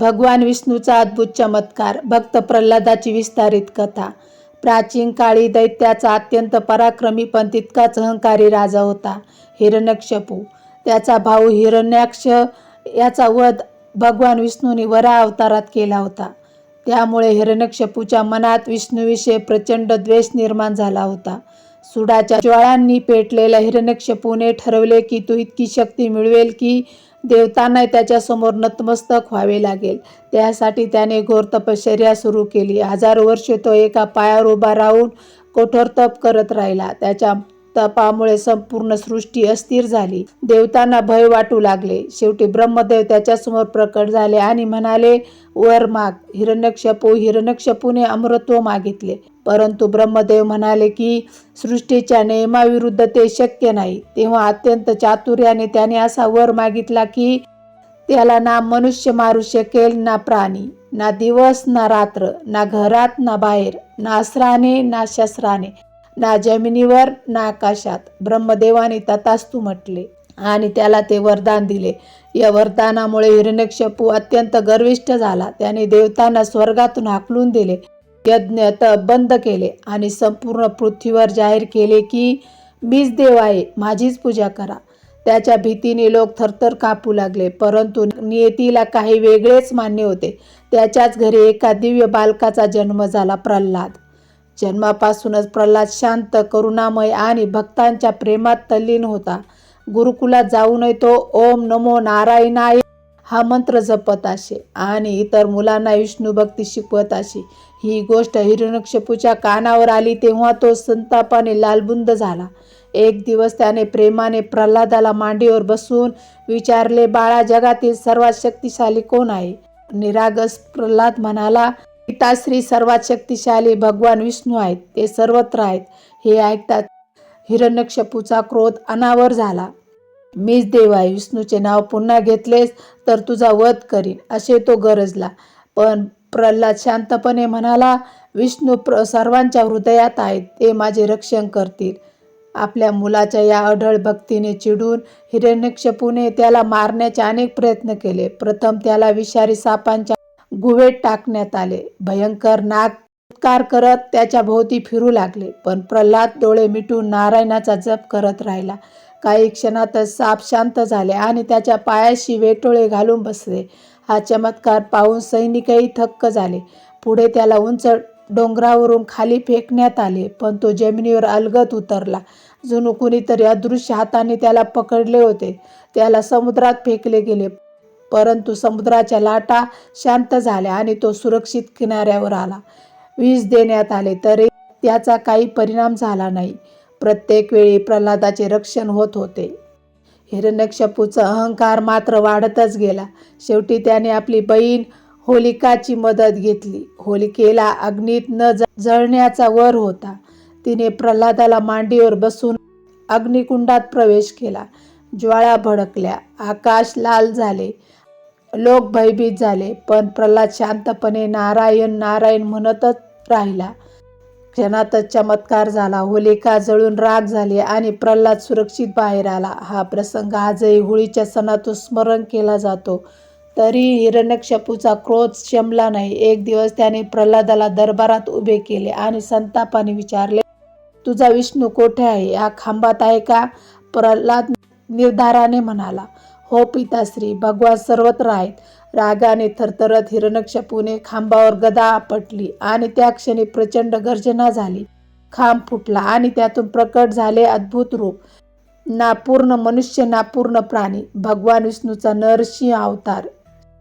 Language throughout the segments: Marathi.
भगवान विष्णूचा अद्भुत चमत्कार भक्त प्रल्हादाची विस्तारित कथा. प्राचीन काळी दैत्याचा अत्यंत पराक्रमी पण तितकाच अहंकारी राजा होता हिरण्यक्षपू. त्याचा भाऊ हिरण्याक्ष याचा वध भगवान विष्णूने वरा अवतारात केला होता. त्यामुळे हिरण्यक्षपूच्या मनात विष्णूविषयी प्रचंड द्वेष निर्माण झाला होता. सुडाच्या ज्वाळांनी पेटलेल्या हिरण्यक्षपूने ठरवले की तू इतकी शक्ती मिळवेल की देवतांना त्याच्यासमोर नतमस्तक व्हावे लागेल. त्यासाठी त्याने घोर तपश्चर्या सुरू केली. हजारो वर्षे तो एका पायावर उभा राहून कठोर तप करत राहिला. त्याच्या तपामुळे संपूर्ण सृष्टी अस्थिर झाली. देवतांना भय वाटू लागले. शेवटी ब्रह्मदेव त्याच्यासमोर प्रकट झाले आणि म्हणाले वर माग. हिरण्यक्षपू हिरण्यक्षपूने अमृत्व मागितले. परंतु ब्रह्मदेव म्हणाले की सृष्टीच्या नियमाविरुद्ध ते शक्य नाही. तेव्हा अत्यंत चातुर्याने त्याने असा वर मागितला की त्याला ना मनुष्य मारू शकेल ना प्राणी ना दिवस ना रात्र ना घरात ना बाहेर ना अस्त्राने ना शस्त्राने ना जमिनीवर ना आकाशात ब्रह्मदेवाने तथास्तू म्हटले. आणि त्याला ते वरदान दिले. या वरदानामुळे हिरण्यक्षपू अत्यंत गर्विष्ठ झाला. त्याने देवतांना स्वर्गातून हाकलून दिले. यज्ञ तप बंद केले आणि संपूर्ण पृथ्वीवर जाहीर केले की मीच देव आहे माझीच पूजा करा. त्याच्या भीतीने लोक थरथर कापू लागले परंतु नियतीला काही वेगळेच मान्य होते. त्याच्याच घरी एका दिव्य बालकाचा जन्म झाला प्रल्हाद. जन्मापासूनच प्रल्हाद शांत करुणामय आणि भक्तांच्या प्रेमात तल्लीन होता. गुरुकुलात जाऊनही तो ओम नमो नारायणाय. हा मंत्र जपत असे आणि इतर मुलांना विष्णू भक्ती शिकवत असे. ही गोष्ट हिरण्यक्षपूच्या कानावर आली तेव्हा तो संतापाने लालबुंद झाला. एक दिवस त्याने प्रेमाने प्रल्हादाला मांडीवर बसून विचारले बाळा जगातील सर्वात शक्तिशाली कोण आहे? निरागस प्रल्हाद म्हणाला पिताश्री सर्वात शक्तिशाली भगवान विष्णू आहेत ते सर्वत्र आहेत. हे ऐकतात हिरण्यक्षपूचा क्रोध अनावर झाला. मीच देव आहे विष्णूचे नाव पुन्हा घेतलेस तर तुझा वध करीन असे तो गरजला. पण प्रल्हाद शांतपणे म्हणाला विष्णू प्र सर्वांच्या हृदयात आहेत ते माझे रक्षण करतील. आपल्या मुलाच्या या अढळ भक्तीने चिडून हिरण्यक्षपूने त्याला मारण्याचे अनेक प्रयत्न केले. प्रथम त्याला विषारी सापांच्या गुहेत टाकण्यात आले. भयंकर नाग उत्कार करत त्याच्या भोवती फिरू लागले. पण प्रल्हाद डोळे मिटून नारायणाचा जप करत राहिला. काही क्षणातच साप शांत झाले आणि त्याच्या पायाशी वेटोळे घालून बसले. हा चमत्कार पाहून सैनिकही थक्क झाले. पुढे त्याला उंच डोंगरावरून खाली फेकण्यात आले पण तो जमिनीवर अलगत उतरला. जणू कुणीतरी अदृश्य हाताने त्याला पकडले होते. त्याला समुद्रात फेकले गेले परंतु समुद्राच्या लाटा शांत झाल्या आणि तो सुरक्षित किनाऱ्यावर आला. वीज देण्यात आले तरी त्याचा काही परिणाम झाला नाही. प्रत्येक वेळी प्रल्हादाचे रक्षण होत होते. हिरण्यक्षपूचा अहंकार मात्र वाढतच गेला. शेवटी त्याने आपली बहीण होलिकाची मदत घेतली. होलिकेला अग्नीत न ज- जळण्याचा वर होता. तिने प्रल्हादाला मांडीवर बसून अग्निकुंडात प्रवेश केला. ज्वाळा भडकल्या. आकाश लाल झाले. लोक भयभीत झाले. पण प्रल्हाद शांतपणे नारायण नारायण म्हणतच राहिला. क्षणातच चमत्कार झाला. होलिका जळून राग झाली आणि प्रल्हाद सुरक्षित बाहेर आला. हा प्रसंग आजही होळीच्या सणातून स्मरण केला जातो. तरी हिरण्यक्षपूचा क्रोध शमला नाही. एक दिवस त्याने प्रल्हादाला दरबारात उभे केले आणि संतापाने विचारले तुझा विष्णू कोठे आहे? या खांबात आहे का? प्रल्हाद निर्धाराने म्हणाला हो पिताश्री भगवान सर्वत्र आहेत. रागाने थरथरत हिरणक्षपूने खांबावर गदा आपटली आणि त्या क्षणी प्रचंड गर्जना झाली. खांब फुटला आणि त्यातून प्रकट झाले अद्भुत रूप. ना पूर्ण मनुष्य ना पूर्ण प्राणी. भगवान विष्णूचा नरसिंह अवतार.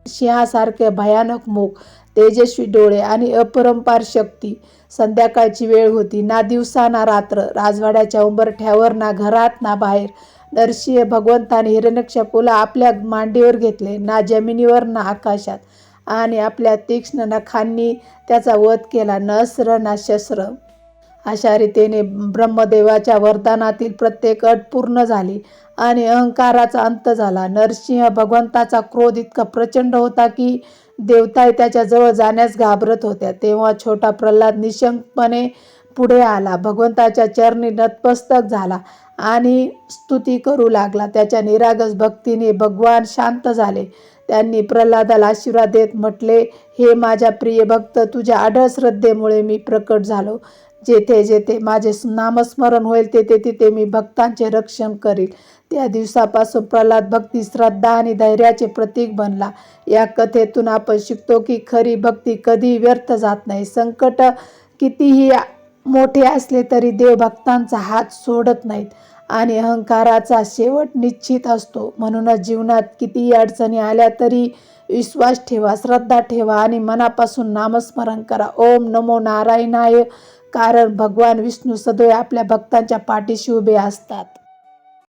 सिंहासारखे भयानक मुख तेजस्वी डोळे आणि अपरंपार शक्ती. संध्याकाळची वेळ होती. ना दिवसा ना रात्र. राजवाड्याच्या उंबरठ्यावर ना घरात ना बाहेर. दर्शीय भगवंताने हिरण्यक्षपूला आपल्या मांडीवर घेतले ना जमिनीवर ना आकाशात. आणि आपल्या तीक्ष्ण नखांनी त्याचा वध केला न अस्र ना शस्त्र. अशा रीतीने ब्रह्मदेवाच्या वरदानातील प्रत्येक अट पूर्ण झाली आणि अहंकाराचा अंत झाला. नरसिंह भगवंताचा क्रोध इतका प्रचंड होता की देवताही त्याच्याजवळ जाण्यास घाबरत होत्या. तेव्हा छोटा प्रल्हाद निशंकपणे पुढे आला. भगवंताच्या चरणी नतमस्तक झाला आणि स्तुती करू लागला. त्याच्या निरागस भक्तीने भगवान शांत झाले. त्यांनी प्रल्हादाला आशीर्वाद देत म्हटले हे माझ्या प्रिय भक्त तुझ्या आढळ श्रद्धेमुळे मी प्रकट झालो. जेथे जेथे माझे नामस्मरण होईल तेथे तिथे मी भक्तांचे रक्षण करील. त्या दिवसापासून प्रल्हाद भक्ती श्रद्धा आणि धैर्याचे प्रतीक बनला. या कथेतून आपण शिकतो की खरी भक्ती कधी व्यर्थ जात नाही. संकट कितीही मोठे असले तरी देवभक्तांचा हात सोडत नाहीत आणि अहंकाराचा शेवट निश्चित असतो. म्हणूनच जीवनात कितीही अडचणी आल्या तरी विश्वास ठेवा श्रद्धा ठेवा आणि मनापासून नामस्मरण करा. ओम नमो नारायणाय. कारण भगवान विष्णू सदैव आपल्या भक्तांच्या पाठीशी उभे असतात.